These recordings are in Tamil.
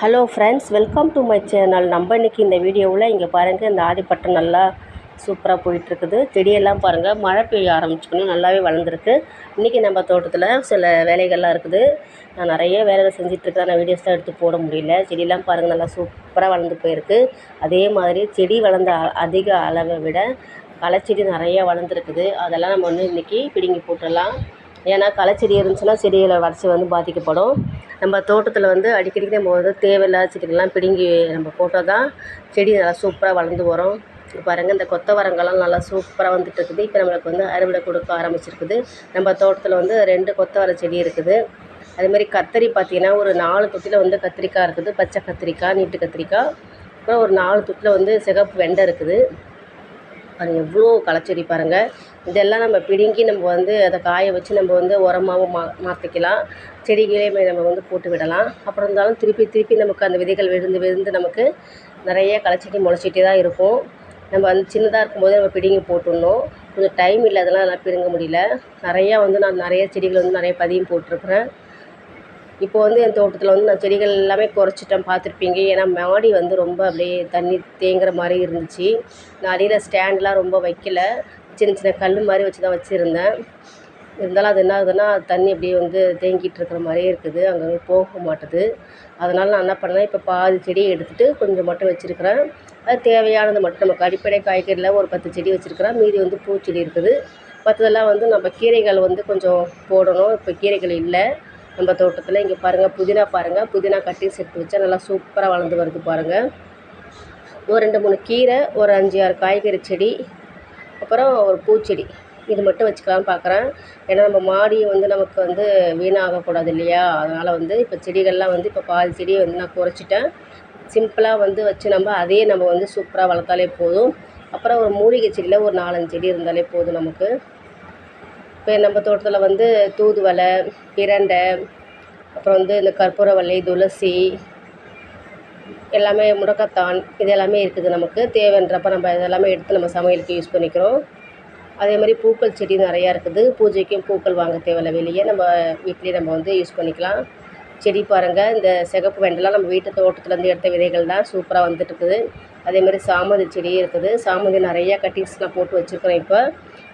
Hello friends welcome to my channel நம்ம இன்றைக்கி இந்த வீடியோவில் இங்கே பாருங்கள் இந்த ஆடிப்பட்டம் நல்லா சூப்பராக போயிட்டுருக்குது. செடியெல்லாம் பாருங்கள் மழை பெய்ய ஆரம்பிச்சுக்கணும் நல்லாவே வளர்ந்துருக்கு. இன்றைக்கி நம்ம தோட்டத்தில் சில வேலைகள்லாம் இருக்குது. நான் நிறைய வேலைகள் செஞ்சிட்ருக்கேன் ஆனால் வீடியோஸ் தான் எடுத்து போட முடியல. செடியெல்லாம் பாருங்கள் நல்லா சூப்பராக வளர்ந்து போயிருக்கு. அதே மாதிரி செடி வளர்ந்த அதிக அளவை விட களைச்செடி நிறையா வளர்ந்துருக்குது. அதெல்லாம் நம்ம வந்து இன்றைக்கி பிடுங்கி போட்டுடலாம். ஏன்னா களைச்செடி இருந்துச்சுன்னா செடிகளை வளர்ச்சி வந்து பாதிக்கப்படும். நம்ம தோட்டத்தில் வந்து அடிக்கடி நம்ம வந்து தேவையில்லாத செடிகள்லாம் பிடுங்கி நம்ம போட்டால் தான் செடி நல்லா சூப்பராக வளர்ந்து வரும். இப்போ பாருங்கள் இந்த கொத்தவரங்கெல்லாம் நல்லா சூப்பராக வந்துட்டு இருக்குது இப்போ நம்மளுக்கு வந்து அறுவடை கொடுக்க ஆரம்பிச்சிருக்குது. நம்ம தோட்டத்தில் வந்து ரெண்டு கொத்தவரை செடி இருக்குது. அதே மாதிரி கத்தரி பார்த்தீங்கன்னா ஒரு நாலு தொட்டியில் வந்து கத்திரிக்காய் இருக்குது. பச்சை கத்திரிக்காய் நீட்டு கத்திரிக்காய். அப்புறம் ஒரு நாலு தொட்டியில் வந்து சிகப்பு வெண்டை இருக்குது. பாருங்கள் எவ்வளோ களைச்செடி பாருங்கள் இதெல்லாம் நம்ம பிடுங்கி நம்ம வந்து அதை காய வச்சு நம்ம வந்து உரமாகவும் மா மாற்றிக்கலாம் செடிகளே நம்ம வந்து போட்டு விடலாம். அப்புறம் இருந்தாலும் திருப்பி திருப்பி நமக்கு அந்த விதைகள் விழுந்து விழுந்து நமக்கு நிறைய களைச்செடி முளைச்சிட்டே தான் இருக்கும். நம்ம வந்து சின்னதாக இருக்கும்போது நம்ம பிடுங்கி போட்டுடணும். கொஞ்சம் டைம் இல்லை அதெல்லாம் எல்லாம் பிடுங்க முடியல. நிறையா வந்து நான் நிறைய செடிகள் வந்து நிறைய பதியம் போட்டிருக்குறேன். இப்போ வந்து என் தோட்டத்தில் வந்து நான் செடிகள் எல்லாமே குறைச்சிட்டேன் பார்த்துருப்பீங்க. ஏன்னா மாடி வந்து ரொம்ப அப்படியே தண்ணி தேங்குற மாதிரி இருந்துச்சு. நான் அடியில் ஸ்டாண்ட்லாம் ரொம்ப வைக்கல. சின்ன சின்ன கல் மாதிரி வச்சு தான் வச்சுருந்தேன். இருந்தாலும் அது என்ன ஆகுதுன்னா தண்ணி அப்படியே வந்து தேங்கிட்டு இருக்கிற மாதிரியே இருக்குது. அங்கங்கே போக மாட்டுது. அதனால் நான் என்ன பண்ணேன் இப்போ பாதி செடியை எடுத்துகிட்டு கொஞ்சம் மட்டும் வச்சுருக்கிறேன். அது தேவையானது மட்டும். நமக்கு அடிப்படை காய்கறியில் ஒரு பத்து செடி வச்சுருக்கிறேன். மீதி வந்து பூச்செடி இருக்குது. மற்றதெல்லாம் வந்து நம்ம கீரைகள் வந்து கொஞ்சம் போடணும். இப்போ கீரைகள் இல்லை. நம்ம தோட்டத்தில் இங்கே பாருங்கள் புதினா பாருங்கள் புதினா கட்டி செட்டு வச்சா நல்லா சூப்பராக வளர்ந்து வருது பாருங்கள் ஒரு ரெண்டு மூணு கீரை ஒரு அஞ்சு ஆறு காய்கறி செடி அப்புறம் ஒரு பூச்செடி. இது மட்டும் வச்சுக்கலாம்னு பார்க்குறேன். ஏன்னா நம்ம மாடி வந்து நமக்கு வந்து வீணாகக்கூடாது இல்லையா? அதனால் வந்து இப்போ செடிகள்லாம் வந்து இப்போ பாதி செடியை வந்து நான் குறைச்சிட்டேன். சிம்பிளாக வந்து வச்சு நம்ம அதையே நம்ம வந்து சூப்பராக வளர்த்தாலே போதும். அப்புறம் ஒரு மூலிகை செடியில் ஒரு நாலஞ்சு செடி இருந்தாலே போதும் நமக்கு. இப்போ நம்ம தோட்டத்தில் வந்து தூதுவளை பிரண்டை அப்புறம் வந்து இந்த கற்பூரவள்ளி துளசி எல்லாமே முடக்கத்தான் இது எல்லாமே இருக்குது நமக்கு. தேவைன்றப்ப நம்ம இதெல்லாமே எடுத்து நம்ம சமையலுக்கு யூஸ் பண்ணிக்கிறோம். அதே மாதிரி பூக்கள் செடி நிறையா இருக்குது. பூஜைக்கும் பூக்கள் வாங்க தேவையில்ல வெளியே. நம்ம வீட்லேயே நம்ம வந்து யூஸ் பண்ணிக்கலாம். செடி பாருங்கள் இந்த சிகப்பு வெண்டெல்லாம் நம்ம வீட்டு தோட்டத்துலேருந்து எடுத்த விதைகள் தான். சூப்பராக வந்துட்டு இருக்குது. அதே மாதிரி சாமந்தி செடி இருக்குது. சாமந்தி நிறையா கட்டிங்ஸ்லாம் போட்டு வச்சுருக்கிறேன் இப்போ.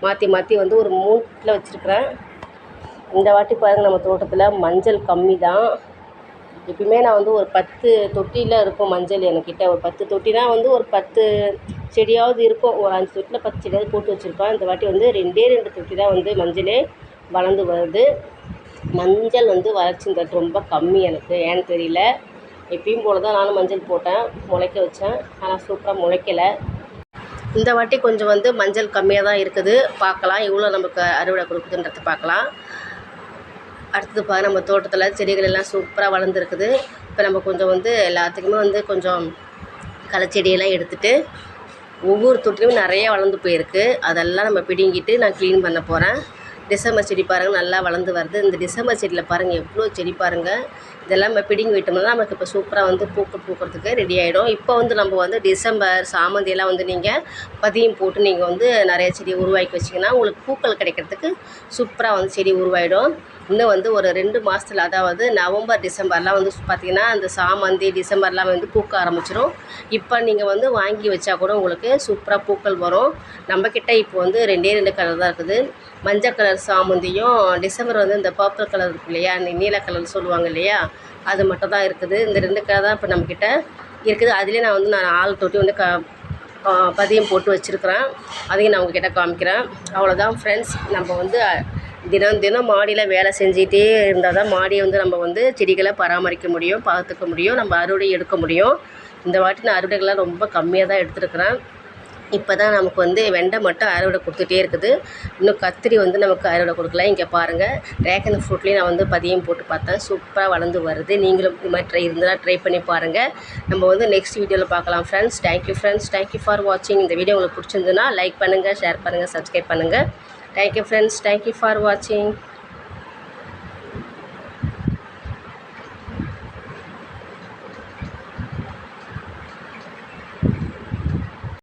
மாற்றி மாற்றி வந்து ஒரு மூட்டில் வச்சுருக்குறேன். வச்சுருக்கிறேன் இந்த வாட்டி பாருங்கள் நம்ம தோட்டத்தில் மஞ்சள் கம்மி தான் எப்பயுமே நான் வந்து ஒரு பத்து தொட்டியில் இருக்கும் மஞ்சள் என்கிட்ட. ஒரு பத்து தொட்டினா வந்து ஒரு பத்து செடியாவது இருக்கும். ஒரு அஞ்சு தொட்டியில் பத்து செடியாவது போட்டு வச்சுருப்பேன். இந்த வாட்டி வந்து ரெண்டே ரெண்டு தொட்டி தான் வந்து மஞ்சளே வளர்ந்து வருது. மஞ்சள் வந்து வளர்ச்சி ரொம்ப கம்மி எனக்கு. ஏன்னு தெரியல. எப்பயும் போல தான் நானும் மஞ்சள் போட்டேன். முளைக்க வச்சேன். ஆனால் சூப்பராக முளைக்கலை. இந்த வாட்டி கொஞ்சம் வந்து மஞ்சள் கம்மியாக தான் இருக்குது. பார்க்கலாம். எவ்வளோ நமக்கு அறுவடை கொடுக்குதுன்றத பார்க்கலாம். அடுத்தது பாரு நம்ம தோட்டத்தில் செடிகள் எல்லாம் சூப்பராக வளர்ந்துருக்குது. இப்போ நம்ம கொஞ்சம் வந்து எல்லாத்துக்குமே வந்து கொஞ்சம் களைச்செடியெல்லாம் எடுத்துகிட்டு ஒவ்வொரு தொட்டிலையும் நிறைய வளர்ந்து போயிருக்கு. அதெல்லாம் நம்ம பிடுங்கிட்டு நான் க்ளீன் பண்ண போகிறேன் டிசம்பர் செடி பாருங்கள் நல்லா வளர்ந்து வருது. இந்த டிசம்பர் செடியில் பாருங்கள் எவ்வளோ செடி பாருங்கள் இதெல்லாம் நம்ம பிடுங்கி விட்டோம்னா நமக்கு இப்போ சூப்பராக வந்து பூக்கள் பூக்கிறதுக்கு ரெடி ஆகிடும் இப்போ வந்து நம்ம வந்து டிசம்பர் சாமந்தியெல்லாம் வந்து நீங்கள் பதியம் போட்டு நீங்கள் வந்து நிறைய செடி உருவாக்கி வச்சிங்கன்னா உங்களுக்கு பூக்கள் கிடைக்கிறதுக்கு சூப்பராக வந்து செடி உருவாயிடும். இன்னும் வந்து ஒரு ரெண்டு மாதத்துல அதாவது நவம்பர் டிசம்பர்லாம் வந்து பார்த்திங்கன்னா அந்த சாமந்தி டிசம்பர்லாம் வந்து பூக்க ஆரம்பிச்சிடும் இப்போ நீங்கள் வந்து வாங்கி வச்சா கூட உங்களுக்கு சூப்பராக பூக்கள் வரும். நம்மக்கிட்ட இப்போ வந்து ரெண்டே ரெண்டு கலர் தான் இருக்குது. மஞ்சள் கலர் சாமந்தியும் டிசம்பர் வந்து இந்த பர்பிள் கலர் இருக்கு இல்லையா? நீல கலர் சொல்லுவாங்க இல்லையா? அது மட்டும் தான் இருக்குது. இந்த ரெண்டு கலர் தான் இப்போ நம்மக்கிட்ட இருக்குது. அதுலேயே நான் வந்து நான் ஆள் தொட்டி வந்து க பதியம் போட்டு வச்சுருக்குறேன். அதையும் நான் உங்ககிட்ட காமிக்கிறேன். அவ்வளோதான் ஃப்ரெண்ட்ஸ் நம்ம வந்து தினம் தினம் மாடியில் வேலை செஞ்சிகிட்டே இருந்தால் தான் மாடியை வந்து நம்ம வந்து செடிகளை பராமரிக்க முடியும் பார்த்துக்க முடியும் நம்ம அறுவடை எடுக்க முடியும். இந்த வாட்டி நான் அறுவடைகள்லாம் ரொம்ப கம்மியாக தான் எடுத்துருக்கிறேன். இப்போ தான் நமக்கு வந்து வெண்டை மட்டும் அறுவடை கொடுத்துட்டே இருக்குது. இன்னும் கத்திரி வந்து நமக்கு அறுவடை கொடுக்கல. இங்கே பாருங்கள் ட்ராகன் ஃப்ரூட்லேயும் நான் வந்து பதியம் போட்டு பார்த்தேன். சூப்பராக வளர்ந்து வருது. நீங்களும் இது மாதிரி ட்ரை இருந்தால் ட்ரை பண்ணி பாருங்கள் நம்ம வந்து நெக்ஸ்ட் வீடியோவில் பார்க்கலாம் friends thank you friends thank you for வாட்சிங் இந்த வீடியோ உங்களுக்கு பிடிச்சிருந்துன்னா லைக் பண்ணுங்கள் ஷேர் பண்ணுங்கள் சப்ஸ்கிரைப் பண்ணுங்கள் thank you friends thank you for வாட்சிங்